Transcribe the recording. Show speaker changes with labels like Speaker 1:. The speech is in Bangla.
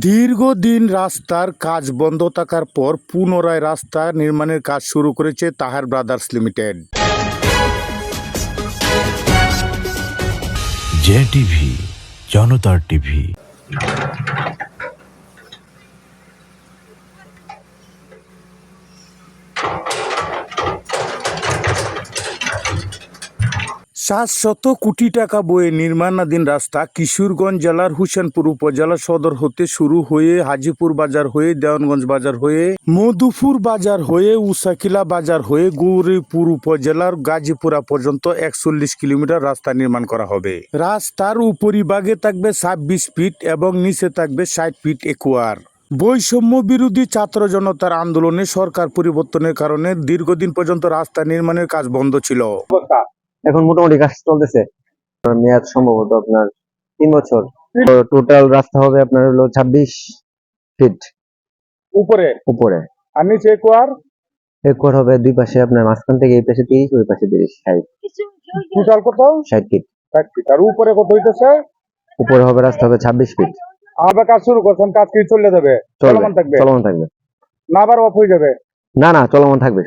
Speaker 1: দীর্ঘদিন রাস্তার কাজ বন্ধ থাকার পর পুনরায় রাস্তা নির্মাণের কাজ শুরু করেছে তাহার ব্রাদার্স লিমিটেড।
Speaker 2: জে টিভি, জনতার টিভি।
Speaker 1: সাতশত কোটি টাকা বয়ে নির্মাণাধীন রাস্তা কিশোরগঞ্জ জেলার হুসেনপুর উপজেলা সদর হতে শুরু হয়ে হাজিপুর বাজার হয়ে দেওয়ানগঞ্জ বাজার হয়ে মধুপুর বাজার হয়ে উসাকিলা বাজার হয়ে গৌরীপুর উপজেলার গাজীপুরা পর্যন্ত একচল্লিশ কিলোমিটার রাস্তা নির্মাণ করা হবে। রাস্তার উপরিভাগে থাকবে ছাব্বিশ ফিট এবং নিচে থাকবে ষাট ফিট একুয়ার। বৈষম্য বিরোধী ছাত্র জনতার আন্দোলনে সরকার পরিবর্তনের কারণে দীর্ঘদিন পর্যন্ত রাস্তা নির্মাণের কাজ বন্ধ ছিল।
Speaker 3: এখন মোটামুটি কাজ চলতেছে। মেয়াদ সম্ভবত আপনার তিন বছর। টোটাল রাস্তা হবে আপনার হলো ছাব্বিশ ফিট
Speaker 1: উপরে?
Speaker 3: উপরে।
Speaker 1: আর নিচে একুয়ার?
Speaker 3: হবে দুই পাশে আপনার মাঝখান থেকে এই পাশে তিরিশ ওই পাশে তিরিশ ষাট।
Speaker 1: টোটাল কত?
Speaker 3: ষাট ফিট
Speaker 1: ষাট ফিট আর উপরে কত হইতেছে?
Speaker 3: উপরে হবে রাস্তা হবে ছাব্বিশ ফিট
Speaker 1: আবার কাজ শুরু করছেন কাজ কি চলে যাবে? চলমান থাকবে?
Speaker 3: চলমান থাকবে।
Speaker 1: না আবার অফ হয়ে যাবে?
Speaker 3: না না চলমান থাকবে।